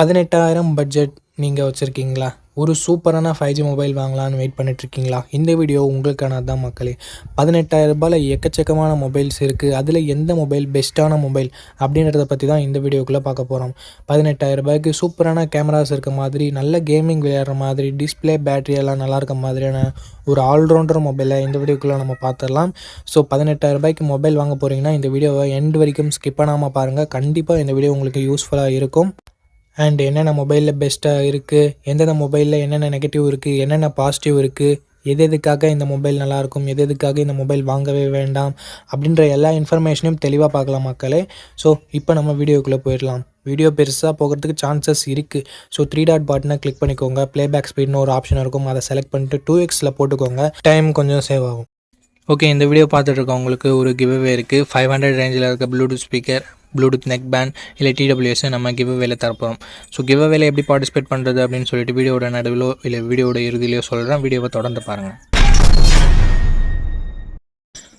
பதினெட்டாயிரம் பட்ஜெட் நீங்கள் வச்சுருக்கீங்களா? ஒரு சூப்பரான ஃபைவ் ஜி மொபைல் வாங்கலான்னு வெயிட் பண்ணிட்டுருக்கீங்களா? இந்த வீடியோ உங்களுக்கான தான் மக்களே. பதினெட்டாயிரம் ரூபாயில் எக்கச்சக்கமான மொபைல்ஸ் இருக்குது அதில் எந்த மொபைல் பெஸ்ட்டான மொபைல் அப்படின்றத பற்றி தான் இந்த வீடியோக்குள்ளே பார்க்க போகிறோம் பதினெட்டாயிரம் ரூபாய்க்கு சூப்பரான கேமராஸ் இருக்க மாதிரி நல்ல கேமிங் விளையாடுற மாதிரி டிஸ்பிளே பேட்டரி எல்லாம் நல்லா இருக்க மாதிரியான ஒரு ஆல்ரவுண்டர் மொபைலை இந்த வீடியோக்குள்ளே நம்ம பார்த்துடலாம். ஸோ பதினெட்டாயிரம் ரூபாய்க்கு மொபைல் வாங்க போகிறீங்கன்னா இந்த வீடியோவை எண்ட் வரைக்கும் ஸ்கிப் பண்ணாமல் பாருங்கள் கண்டிப்பாக இந்த வீடியோ உங்களுக்கு யூஸ்ஃபுல்லாக இருக்கும். அண்ட் என்னென்ன மொபைலில் பெஸ்ட்டாக இருக்குது எந்தெந்த மொபைலில் என்னென்ன நெகட்டிவ் இருக்குது என்னென்ன பாசிட்டிவ் இருக்குது எது எதுக்காக இந்த மொபைல் நல்லாயிருக்கும் எது எதுக்காக இந்த மொபைல் வாங்கவே வேண்டாம்? அப்படின்ற எல்லா இன்ஃபர்மேஷனையும் தெளிவாக பார்க்கலாம் மக்களே. ஸோ இப்போ நம்ம வீடியோக்குள்ளே போயிடலாம். வீடியோ பெருசாக போகிறதுக்கு சான்சஸ் இருக்குது so three dot Patna click பண்ணிக்கோங்க. ப்ளேபேக் ஸ்பீட்னு ஒரு ஆப்ஷன் இருக்கும். அதை செலக்ட் பண்ணிட்டு டூ எக்ஸில் போட்டுக்கோங்க. டைம் கொஞ்சம் சேவ் ஆகும். ஓகே இந்த வீடியோ பார்த்துட்டு இருக்கவங்களுக்கு ஒரு கிவ்அவே இருக்குது ஃபைவ் ஹண்ட்ரட் ரேஞ்சில் இருக்க Bluetooth speaker Bluetooth neck band இல்லை டிடபிள்யூஎஸ் நம்ம கிவ்அவேல தரப்போம். ஸோ கிவ்அவேல எப்படி பார்ட்டிசிபேட் பண்ணுறது அப்படின்னு சொல்லிட்டு வீடியோட நடுவிலோ இல்லை வீடியோட இறுதியிலையோ சொல்கிறேன் வீடியோவை தொடர்ந்து பாருங்கள்